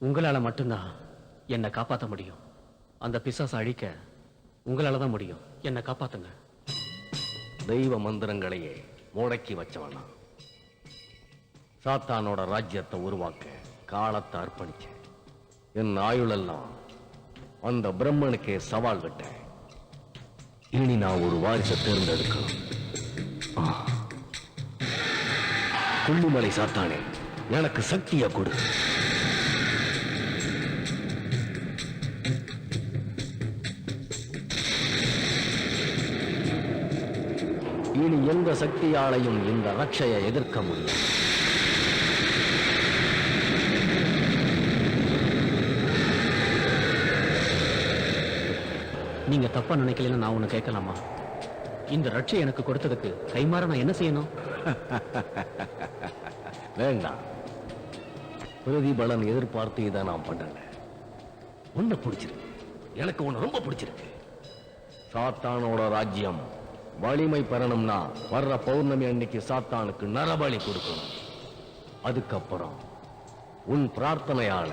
உங்களால மட்டும்தான் என்னை காப்பாத்த முடியும். அந்த பிசாசை அழிக்க உங்களால தான் முடியும். என்னை காப்பாத்துங்க. தெய்வ மந்திரங்களையே முடக்கி வச்சவனா சாத்தானோட ராஜ்யத்தை உருவாக்க காலத்தை அர்ப்பணிச்சேன். என் ஆயுளெல்லாம் அந்த பிரம்மனுக்கே சவால் விட்டேன். இனி நான் ஒரு வாரிசை தேர்ந்தெடுக்கணும் ஆ. கொல்லிமலை சாத்தானே எனக்கு சக்தியை கொடு. இனி எந்த சக்தியாலையும் இந்த ரட்சையை எதிர்க்க முடியும் நீங்க தப்பா நினைக்கலன்னு நான் ஒண்ணு கேட்கலாமா? இந்த ரட்சை எனக்கு கொடுத்ததுக்கு கைமாற நான் என்ன செய்யணும்? வேண்டாம். பிரதிபலன் எதிர்பார்த்து இதை நான் பண்ணல. உன்னை பிடிச்சிருக்கு. எனக்கு உன்னை ரொம்ப பிடிச்சிருக்கு. சாத்தானோட ராஜ்யம். வலிமை பெறணும்னா வர்ற பௌர்ணமி அன்னைக்கு சாத்தானுக்கு நரபலி கொடுக்கணும். அதுக்கப்புறம் உன் பிரார்த்தனையால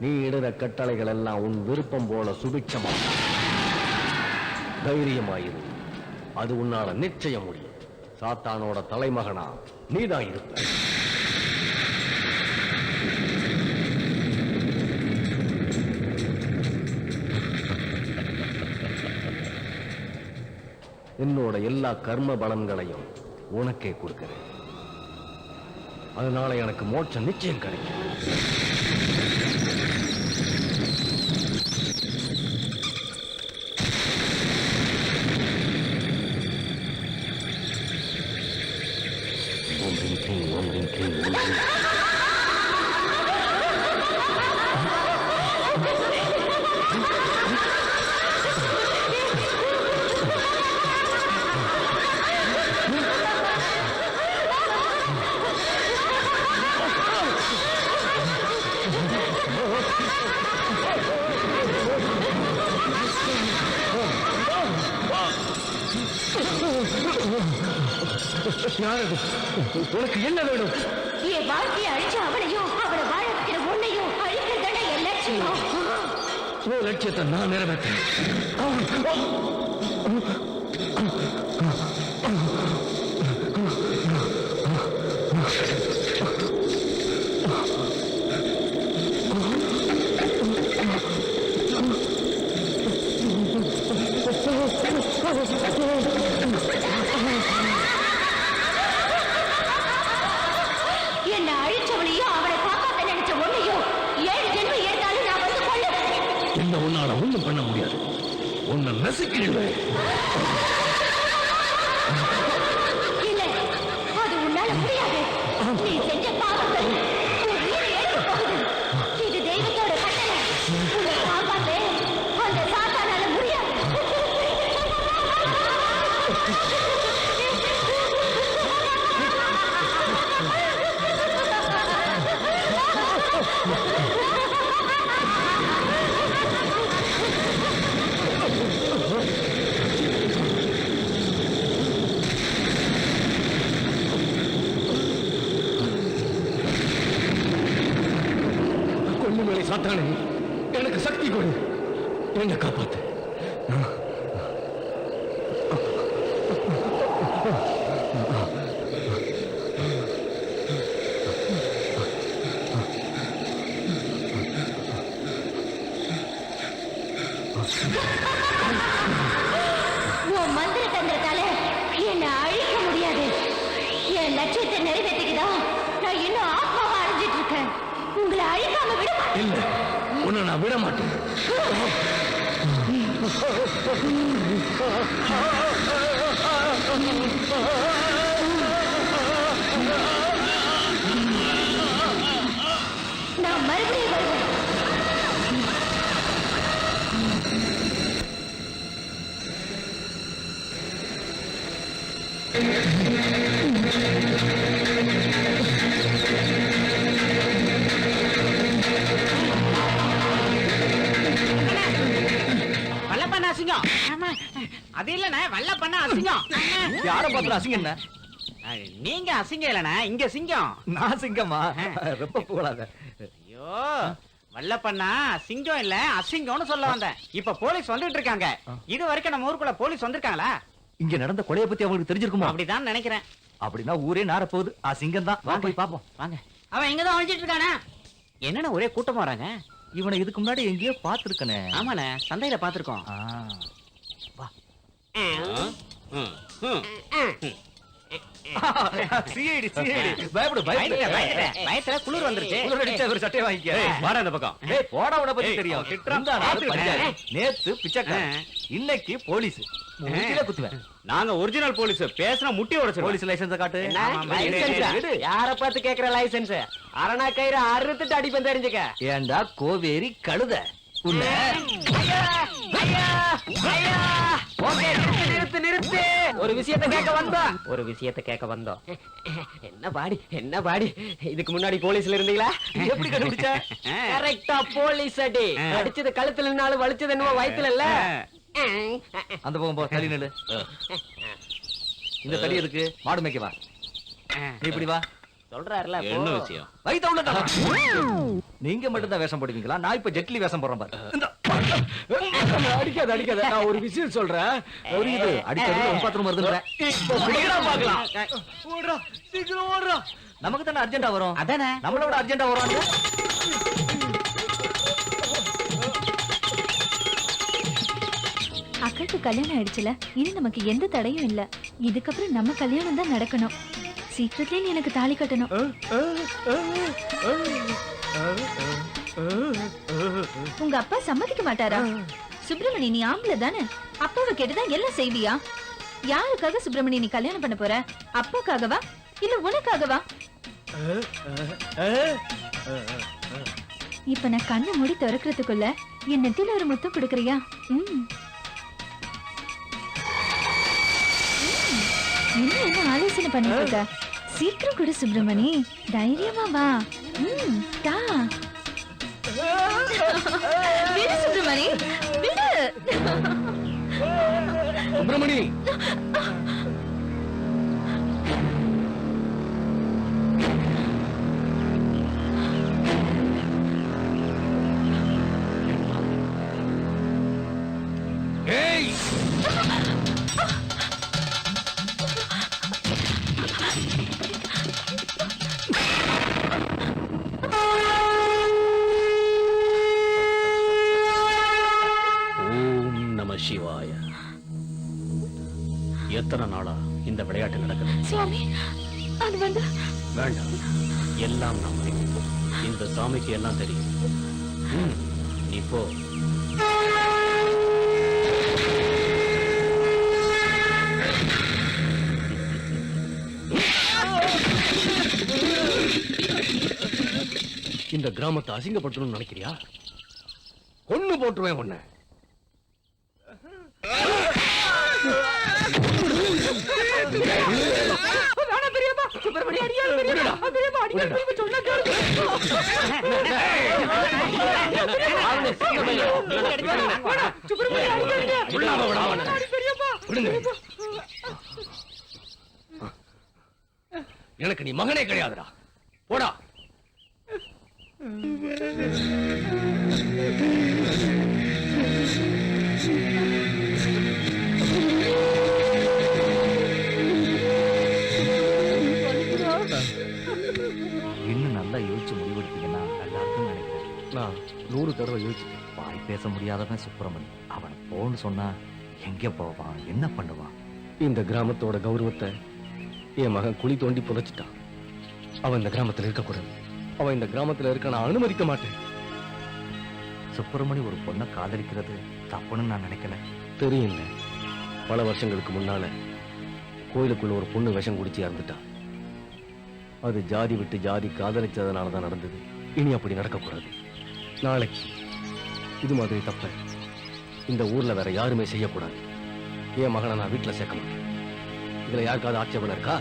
நீ இடுற கட்டளைகள் எல்லாம் உன் விருப்பம் போல சுபிட்சமா தைரியமாயிரு. அது உன்னால நிச்சயம் முடியும். சாத்தானோட தலைமகனா நீதான் இருப்ப. என்னோட எல்லா கர்ம பலன்களையும் உனக்கே கொடுக்கிறேன். அதனால எனக்கு மோட்சம் நிச்சயம் கிடைக்கும். யாரது? உனக்கு என்ன வேணும்? என் வாழ்க்கையை அழிச்சு அவனையும் அவனை வாழ வைக்கிற உன்னையும் அழிக்கிறதான என் லட்சியம். உன் லட்சியத்தை நான் நிறைவேற்றேன். என்னை அவளை காப்பாத்த நினைச்ச ஒண்ணையோ ஏழு ஜென்மம் எடுத்தாலும் நான் வந்து கொள்ளுவேன் என்ன உன்னால ஒண்ணும் பண்ண முடியாது. உன்னை நசுக்கிடுவேன் இல்ல அது உன்னால முடியாது நீ செஞ்ச பாவங்கள் உன் உயிரை எடுக்கப் போகுது இது தெய்வத்தோட கட்டளை உன்னை காப்பாத்த அந்த சாத்தானால முடியாது கொல்லிமலை சாத்தானே எனக்கு சக்தி கொடு. என்ன காப்பாத்து. உன் மந்திர தந்திரத்தால என்ன அழிக்க முடியாது. என் லட்சியத்தை நிறைவேற்றிக்குதான் நான் இன்னும் ஆத்மாவா அழிஞ்சிட்டு இருக்கேன். உங்களை அழிக்காம விட இல்ல உன்னை நான் விட மாட்டேன். நான் மறுபடியும் வருவேன். வல்லப்பண்ண அசிங்கம். அது இல்லண்ணே வல்லப்பண்ண அசிங்கம். யார பாத்திர அசிங்க என்ன? அஹ், நீங்க அசிங்கம் இல்லண்ணா இங்க சிங்கம். நான் சிங்கம்மா ரொம்ப புகழாத ஐயோ வல்லப்பண்ணா சிங்கம் இல்ல அசிங்கம்னு சொல்ல வந்தேன். இப்ப போலீஸ் வந்துட்டு இருக்காங்க. இது வரைக்கும் நம்ம ஊருக்குள்ள போலீஸ் வந்திருக்காங்களா? இங்க நடந்த கொலைய பத்தி அவங்களுக்கு தெரிஞ்சிருக்குமா? அப்படிதான் நினைக்கிறேன். அப்படின்னா ஊரே நார போகுது. ஆ சிங்கம் தான் வா போய் பாப்போம். வாங்க. அவன் இங்கதான் ஒழிச்சிட்டு இருக்கானா? என்னண்ணா ஒரே கூட்டம் வராங்க? இவனை இதுக்கு முன்னாடி எங்கேயோ பாத்துருக்கனே ஆமாண்ணே சந்தையில பாத்திருக்கோம் வா. ம், ம். CID CID. பயப்படு பயப்படு. பயத்துல பயத்துல பயத்துல குளிர் வந்துருச்சு. குளிர் அடிச்சா ஒரு சட்டையை வாங்கிக்க. வாடா இந்த பக்கம். ஏய் போடா உட பத்தி ஏய், தெரியும். நேத்து பிச்சைக்காரன். இன்னைக்கு போலீஸ். மூஞ்சில குத்துவேன். நாங்க ஒரிஜினல் போலீஸ் பேசினா முட்டி உடைச்சிருவோம். போலீஸ் லைசன்ஸ் காட்டு. லைசன்ஸா? யார பார்த்து கேக்குற லைசன்ஸ் அரணா கயிறு அறுத்துட்டு அடிப்பேன் தெரிஞ்சுக்க. ஏண்டா கோவேரி கழுத? உன்னை? ஒரு விஷயத்தை கேட்க வந்தோம். ஒரு விஷயத்தை கேட்க வந்தோம். என்ன பாடி என்ன பாடி? இதுக்கு முன்னாடி போலீஸ்ல இருந்தீங்களா? எப்படி கண்டுபிடிச்ச? கரெக்டா போலீஸ் அடி. அடிச்சது கழுத்துல நின்னாலும் வலிச்சது என்னமோ வயித்துல இல்ல? அந்த பக்கம் போ தள்ளி நில்லு. இந்த தடி எதுக்கு? மாடு மேய்க்க வா. நீ இப்படி வா. சொல்றாருல என்ன விஷயம்? வயித்த உள்ள நீங்க மட்டும் தான் வேஷம் போடுவீங்களா? நான் இப்ப ஜெட்லி வேஷம் போடுறேன் பாரு. அடிக்காத அடிக்காத. நான் ஒரு விஷயம் சொல்றேன். புரியுது அடிக்கடி உன் பாத்ரூம் வருதுன்றேன். பாக்கலாம் ஓடுறா. சீக்கிரம் ஓடுறா. நமக்கு தானே அர்ஜென்டா வரும்? அதானே. நம்மளோட அர்ஜென்டா வரும் அக்காக்கு கல்யாணம் ஆயிடுச்சுல இனி நமக்கு எந்த தடையும் இல்ல இதுக்கப்புறம் நம்ம கல்யாணம் தான் நடக்கணும் சீக்கிரத்திலே எனக்கு தாலி கட்டணும் உங்க அப்பா சம்மதிக்க மாட்டாரா சுப்பிரமணி நீ ஆம்பளை தானே அப்பாவை கேட்டுதான் எல்லாம் செய்வியா யாருக்காக சுப்பிரமணி நீ கல்யாணம் பண்ண போற அப்பாக்காகவா இல்ல உனக்காகவா இப்ப நான் கண்ணை மூடி திறக்கிறதுக்குள்ள என் நெத்தில ஒரு முத்தம் கொடுக்கறியா ம் என்ன என்ன ஆலோசனை பண்ணிட்டு இருக்க சீக்கிரம் கொடு சுப்பிரமணி. தைரியமா வா. ம் தா. விடு சுப்பிரமணி. விடு. சுப்பிரமணி. எத்தனை நாளா இந்த விளையாட்டு நடக்குது சுவாமி அது வந்து வேண்டாம். எல்லாம் நாம் இந்த சாமிக்கு எல்லாம் தெரியும். ம், நீ போ. இந்த கிராமத்தை அசிங்கப்படுத்தணும்னு நினைக்கிறியா? கொன்னு போட்டுருவேன் உன்னை. விடாம விடாம உன்னை. விடுங்க. எனக்கு நீ மகனே கிடையாதுடா போடா இன்னும் நல்லா யோசிச்சு முடிவெடுத்தீங்கன்னா நல்லா இருக்கும்னு நினைக்கிறேன். நான் நூறு தடவை யோசிச்சேன் வாய் பேச முடியாதவன் சுப்பிரமணி. அவன் போன்னு சொன்னா எங்க போவான் என்ன பண்ணுவான்? இந்த கிராமத்தோட கௌரவத்தை என் மகன் குழி தோண்டி புதைச்சிட்டான். அவன் இந்த கிராமத்துல இருக்கக்கூடாது. அவன் இந்த கிராமத்துல இருக்க நான் அனுமதிக்க மாட்டேன். சுப்பிரமணி ஒரு பொண்ணை காதலிக்கிறது தப்புன்னு நான் நினைக்கல. தெரியல பல வருஷங்களுக்கு முன்னால கோயிலுக்குள்ள ஒரு பொண்ணு விஷம் குடிச்சு இறந்துட்டான் அது ஜாதி விட்டு ஜாதி காதலிச்சதுனால தான் நடந்தது. இனி அப்படி நடக்கக்கூடாது. நாளைக்கு. இது மாதிரி தப்ப. இந்த ஊர்ல வேற யாருமே செய்யக்கூடாது. என் மகனை நான் வீட்டுல சேர்க்க மாட்டேன்? இதுல யாருக்காவது ஆட்சேபனை இருக்கா?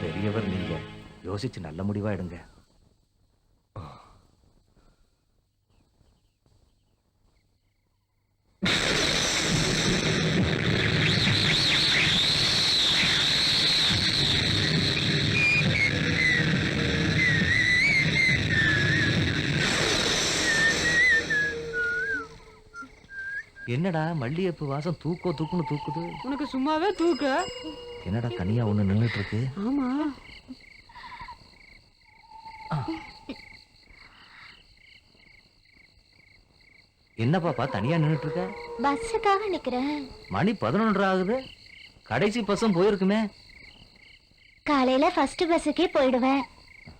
பெரியவர் நீங்க. யோசிச்சு நல்ல முடிவா எடுங்க. என்னடா மல்லிகைப்பூ வாசம் தூக்கோ தூக்குன்னு தூக்குது? உனக்கு சும்மாவே தூக்க. என்னடா தனியா ஒண்ணு நின்னுட்டு இருக்கு ஆமா. என்ன பாப்பா தனியா நின்னுட்டு இருக்க பஸ்ஸுக்காக நிக்கிறேன். மணி பதினொன்று ஆகுது. கடைசி பஸ்ஸும் போயிருக்குமே. காலையில ஃபர்ஸ்ட் பஸ்ஸுக்கே போயிடுவேன்.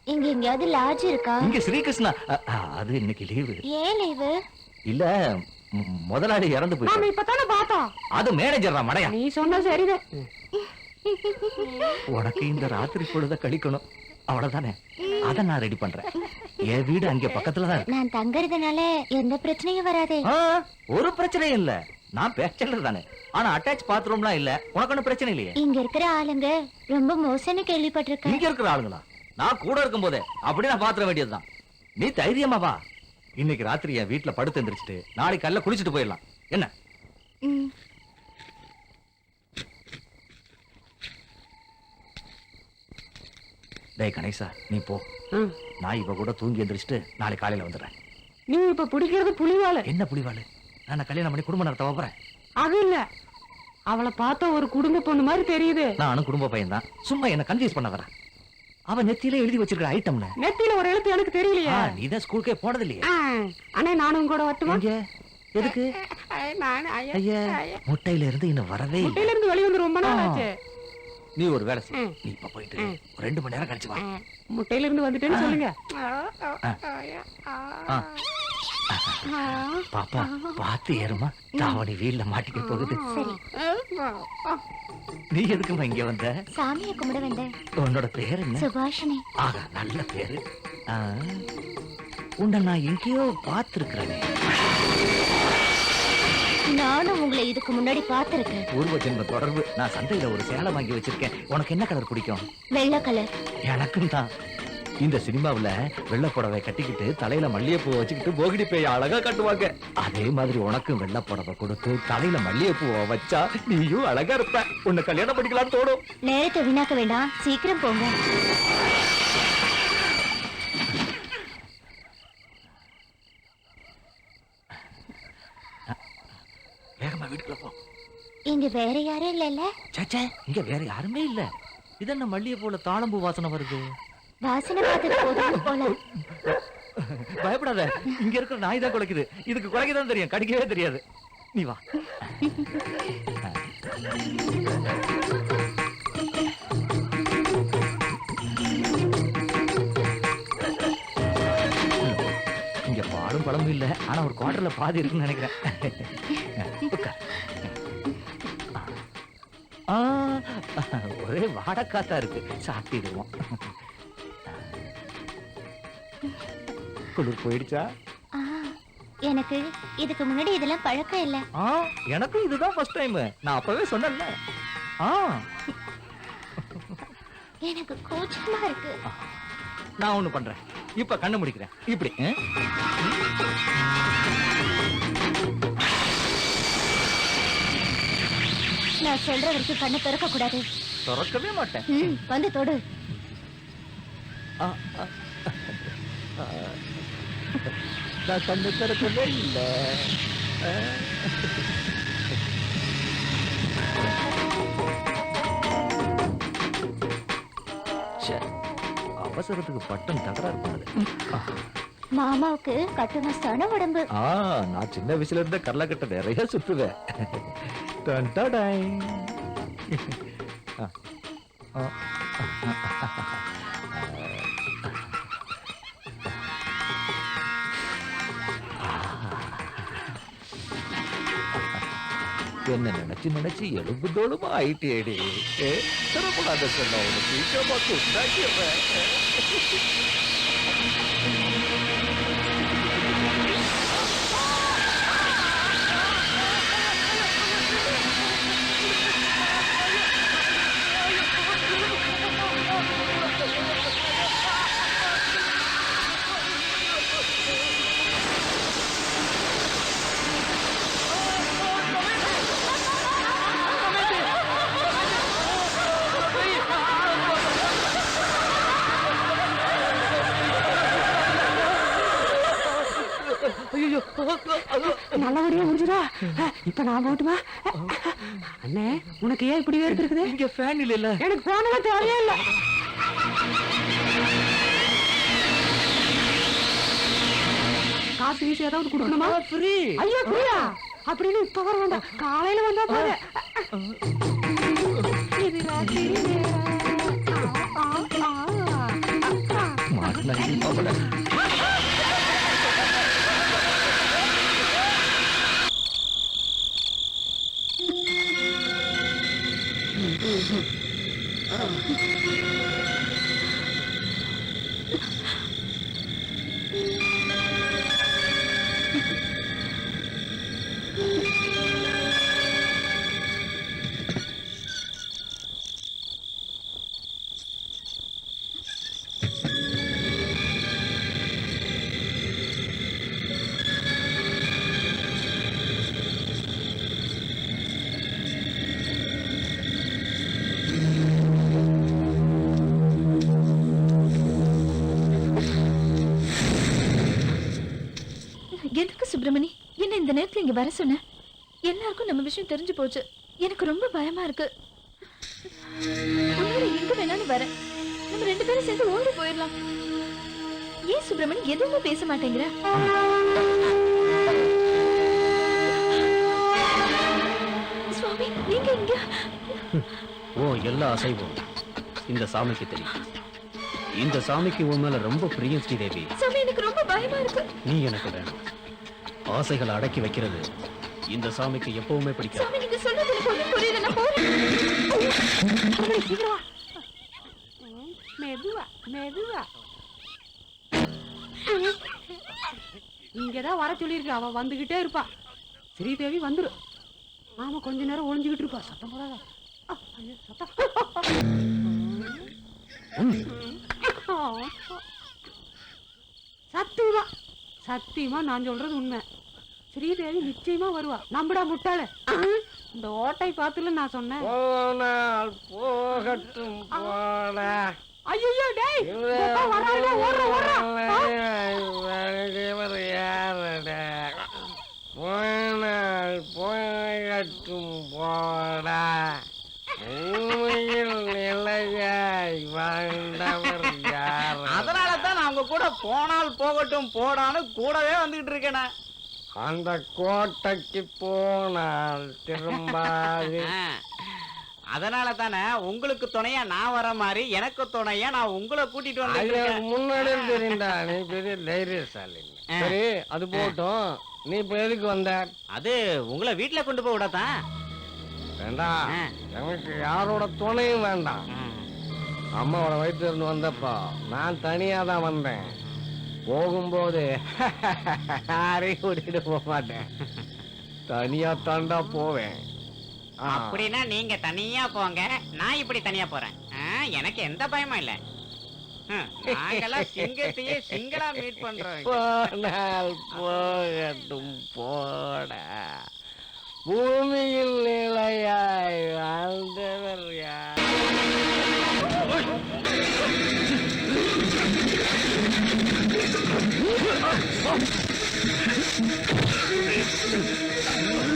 இங்க எங்கேயாவது லாட்ஜ் இருக்கா? இங்க ஸ்ரீகிருஷ்ணா. அ, அ, அது இன்னைக்கு லீவு ஏன் லீவு இல்ல முதலாளி இறந்து போயிட்டாரு. இப்பதானே பார்த்தோம். அது மேனேஜர் மடையா. நீ சொன்ன சரிதான். உனக்கு இந்த ராத்திரி பொழுத கழிக்கணும். அவ்வளவுதானே? அத நான் ரெடி பண்றேன். என் வீடு அங்க பக்கத்துல தான். நான் தங்கறதுனால எந்த பிரச்சனையும் வராதே. ஆ, ஒரு பிரச்சனையும் இல்ல. நான் பேச்சலர் தானே. ஆனா அட்டாச் பாத்ரூம்லாம் இல்ல. உனக்கு ஒன்றும் பிரச்சனை இல்லையே? இங்க இருக்கிற ஆளுங்க ரொம்ப மோசம்னு கேள்விப்பட்டிருக்கேன். இங்க இருக்கிற ஆளுங்களா? நான் கூட இருக்கும் போதே அப்படி நான் பாத்திர வேண்டியதுதான். நீ தைரியமா வா. இன்னைக்கு ராத்திரி என் வீட்டுல படுத்து எந்திரிச்சிட்டு நாளைக்கு காலைல குளிச்சுட்டு போயிடலாம். என்ன. டேய் கணேசா நீ போ. நான் இப்ப கூட தூங்கி எந்திரிச்சிட்டு நாளைக்கு காலையில வந்துடுறேன். நீ இப்ப பிடிக்கிறது புலிவால என்ன புலிவாளு? நான் கல்யாணம் பண்ணி குடும்பம் நடத்த போறேன்? அது இல்ல. அவளை பார்த்தா ஒரு குடும்ப பொண்ணு மாதிரி தெரியுது. நானும் குடும்ப பையன் தான் சும்மா என்ன கன்ஃபியூஸ் பண்ண வரேன் அவ நெத்தியில எழுதி வச்சிருக்கிற ஐட்டம்ல நெத்தியில ஒரு எழுத்து எனக்கு தெரியலையே. நீ தான் ஸ்கூலுக்கே போனது இல்லையே அண்ணே நானும் கூட வரட்டுமா? எதுக்கு? ஐயா. முட்டையில இருந்து இன்னும் வரவே முட்டையில இருந்து வெளிய வந்து ரொம்ப நாள் ஆச்சு. நீ ஒரு வேலை செய். நீ இப்ப போயிட்டு ஒரு ரெண்டு மணி நேரம் கழிச்சு வா. முட்டையில இருந்து வந்துட்டேன்னு சொல்லுங்க. பாப்பா பார்த்து ஏறுமா. தாவணி வீல்ல மாட்டிக்க போகுது. சரி. நீ எதுக்குமா இங்க வந்த? சாமியை கும்பிட வந்தேன். உன்னோட பேர் என்ன? சுபாஷினி. ஆகா நல்ல பேரு. உன்னை நான் எங்கேயோ பார்த்திருக்கிறேனே. நானும் உங்களை இதுக்கு முன்னாடி பார்த்திருக்கேன். பூர்வ ஜென்ம தொடர்பு. நான் சந்தையில ஒரு சேலை வாங்கி வச்சிருக்கேன். உனக்கு என்ன கலர் பிடிக்கும்? வெள்ளை கலர். எனக்கும் தான். இந்த சினிமாவுல வெள்ளை புடவை கட்டிக்கிட்டு தலையில மல்லிகைப்பூ வச்சுக்கிட்டு போகிடி பேய் அழகா கட்டுவாங்க. அதே மாதிரி உனக்கும் வெள்ளை புடவை கொடுத்து தலையில மல்லிகைப்பூவை வச்சா நீயும் அழகா இருப்ப. உன்னை கல்யாணம் பண்ணிக்கலாம்னு தோணும். நேரத்தை வீணாக்க வேண்டாம். சீக்கிரம் போங்க. வேகமா வீட்டுக்குள்ள போ. இங்க வேற யாரும் இல்லைல்ல? சேச்சே இங்க வேற யாருமே இல்ல. இது என்ன மல்லிகைப்பூல தாளம்பூ வாசனை வருது? வாசனை பார்த்தது போதும் போல. பயப்படாத. இங்க இருக்கிற நாய் தான் குலைக்குது. இதுக்கு குலைக்கதான் தெரியும். கடிக்கவே தெரியாது. நீ வா. இங்க பாடும் பழமும் இல்ல. ஆனா ஒரு குவார்டர்ல பாதி இருக்குன்னு நினைக்கிறேன். ஒரே வாடக்காத்தா இருக்கு. சாப்பிடுவோம் குளிர் போயிடுச்சா? எனக்கு இதுக்கு முன்னாடி இதெல்லாம் பழக்கம் இல்ல. ஆ எனக்கும் இதுதான் ஃபர்ஸ்ட் டைம் நான் அப்பவே சொன்னேன்ல. ஆ. எனக்கு கூச்சமா இருக்கு. நான் ஒண்ணு பண்றேன். இப்ப கண்ணு முடிக்கிறேன். இப்படி? நான் சொல்ற வரைக்கும் கண்ணை திறக்க கூடாது. திறக்கவே மாட்டேன். ம், வந்து தொடு. ஆ, ஆ, ஆ. நான் கண்ணு திறக்கவே இல்லை அவசரத்துக்கு பட்டன் தகராறு பண்ணுது ஆ. மாமாவுக்கு கட்டுமஸ்தான உடம்பு ஆ நான் சின்ன வயசுல இருந்தே கடலக்கட்டை நிறைய சுற்றுவேன் டன் டடாய். ஆ, ஆ. என்ன நினைச்சு நினைச்சு எலும்பு தோளுமா ஆயிட்டேடி தரப்படாத சொன்ன உனக்கு சீக்கிரமா கொண்டாக்கிறேன் நல்லபடியா முடிஞ்சுதா? இப்ப நான் போட்டுமா? அண்ணே உனக்கு ஏன் இப்படி வேர்த்து இருக்குது? இங்க ஃபேன் இல்ல எனக்கு போனவே தேவையே இல்ல. காசு வீசு ஏதாவது கொடுக்கணுமா? ஃப்ரீ ஐயோ புரியா அப்படின்னு இப்ப வர வேண்டாம். காலையில வந்தா போது. மாட்டினா இங்க வர சொன்ன எல்லாருக்கும் நம்ம விஷயம் தெரிஞ்சு போச்சு. எனக்கு ரொம்ப பயமா இருக்கு. எங்க வேணாலும் வரேன் நம்ம ரெண்டு பேரும் சேர்ந்து ஓடி போயிடலாம். ஏன் சுப்பிரமணி எதுவுமே பேச மாட்டேங்கிற? சுவாமி நீங்க இங்க. ஓ எல்லா அசைவும். இந்த சாமிக்கு தெரியும். இந்த சாமிக்கு உன் மேல ரொம்ப பிரியம் ஸ்ரீதேவி. சுவாமி எனக்கு ரொம்ப பயமா இருக்கு. நீ எனக்கு வேணும். ஆசைகளை அடக்கி வைக்கிறது. இந்த சாமிக்கு எப்பவுமே பிடிக்கும் சுவாமி நீங்க சொல்றது எனக்கு ஒண்ணும் புரியல நான் போறேன் ம், மெதுவா மெதுவா. இங்கதான் வர சொல்லியிருக்கு. அவ வந்துகிட்டே இருப்பா. ஸ்ரீதேவி வந்துரு ஆமா கொஞ்ச நேரம் ஒளிஞ்சுகிட்டு இருப்பா. சத்தம் போடாத. ஆ, ஐயோ, சத்தம். சத்தியமா. சத்தியமா நான் சொல்றது உண்மை. ஸ்ரீதேவி நிச்சயமா வருவா. நம்படா முட்டாள. இந்த ஓட்டை பார்த்துல நான் சொன்னேன். போனால் போகட்டும் போட ஐயோ டேய் வராருடா ஓடுற போனால் போகட்டும் போட உண்மையில் நிலையாய் வாழ்ந்தவர் யார்? அதனால தான் நான் உங்க கூட போனால் போகட்டும் போடான்னு கூடவே வந்துகிட்டு இருக்கேனே. அந்த கோட்டைக்கு போனால் திரும்பாது. அதனால தானே உங்களுக்கு துணையா நான் வர மாதிரி எனக்கு துணையா நான் உங்களை கூட்டிட்டு அது வந்து எனக்கு முன்னாடியே தெரியும்டா நீ பெரிய தைரியசாலி. சரி அது போட்டும் நீ இப்ப எதுக்கு வந்த? அது உங்களை வீட்டுல கொண்டு போய் விடத்தான். வேண்டாம். எனக்கு யாரோட துணையும் வேண்டாம். அம்மாவோட வயிற்றுல இருந்து வந்தப்போ நான் தனியா தான் வந்தேன். போகும்போது யாரையும் கூட்டிட்டு போக மாட்டேன் தனியா தாண்டா போவேன். அப்படின்னா நீங்க தனியா போங்க. நான் இப்படி தனியா போறேன். எனக்கு எந்த பயமும் இல்ல. நாங்கெல்லாம் சிங்கத்தையே சிங்களா மீட் பண்றோம். போனால் போகட்டும் போட. பூமியில் நிலையாய் வாழ்ந்தவர் யார்? Oh, my God.